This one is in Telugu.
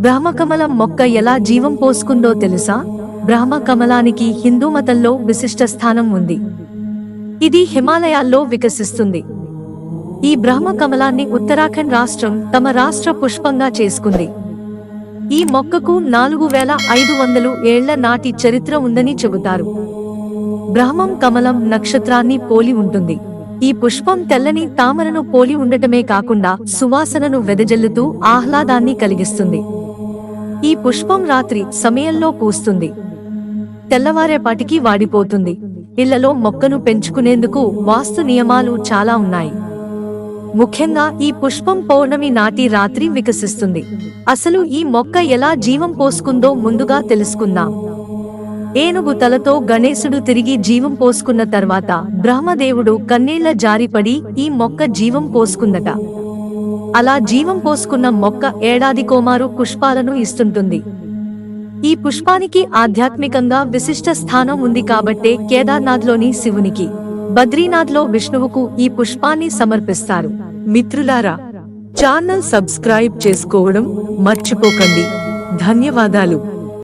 బ్రహ్మకమలం మొక్క ఎలా జీవం పోసుకుందో తెలుసా? బ్రహ్మకమలానికి హిందూ మతంలో విశిష్ట స్థానం ఉంది. ఇది హిమాలయాల్లో వికసిస్తుంది. ఈ బ్రహ్మకమలాన్ని ఉత్తరాఖండ్ రాష్ట్రం తమ రాష్ట్ర పుష్పంగా చేసుకుంది. ఈ మొక్కకు నాలుగు వేల ఐదు వందలు ఏళ్ళ నాటి చరిత్ర ఉందని చెబుతారు. బ్రహ్మం కమలం నక్షత్రాన్ని పోలి ఉంటుంది. ఈ పుష్పం తెల్లని తామరను పోలి ఉండటమే కాకుండా సువాసనను వెదజల్లుతూ ఆహ్లాదాన్ని కలిగిస్తుంది. ఈ పుష్పం రాత్రి సమయంలో పూస్తుంది. తెల్లవారేపాటికి వాడిపోతుంది. ఇళ్ళలో మొక్కను పెంచుకునేందుకు వాస్తు నియమాలు చాలా ఉన్నాయి. ముఖ్యంగా ఈ పుష్పం పౌర్ణమి నాటి రాత్రి వికసిస్తుంది. అసలు ఈ మొక్క ఎలా జీవం పోసుకుందో ముందుగా తెలుసుకుందాం. ఏనుగు తలతో గణేశుడు తిరిగి జీవం పోసుకున్న తర్వాత బ్రహ్మదేవుడు కన్నీళ్ళ జారిపడి ఈ మొక్క జీవం పోసుకుందట. అలా జీవం పోసుకున్న మొక్క ఏడాది కోమారు పుష్పాలను ఇస్తుంటుంది. ఈ పుష్పానికి ఆధ్యాత్మికంగా విశిష్ట స్థానం ఉంది కాబట్టే కేదార్నాథ్లోని శివునికి బద్రీనాథ్లో విష్ణువుకు ఈ పుష్పాన్ని సమర్పిస్తారు. మిత్రులారా ఛానల్ సబ్స్క్రైబ్ చేసుకోవడం మర్చిపోకండి. ధన్యవాదాలు.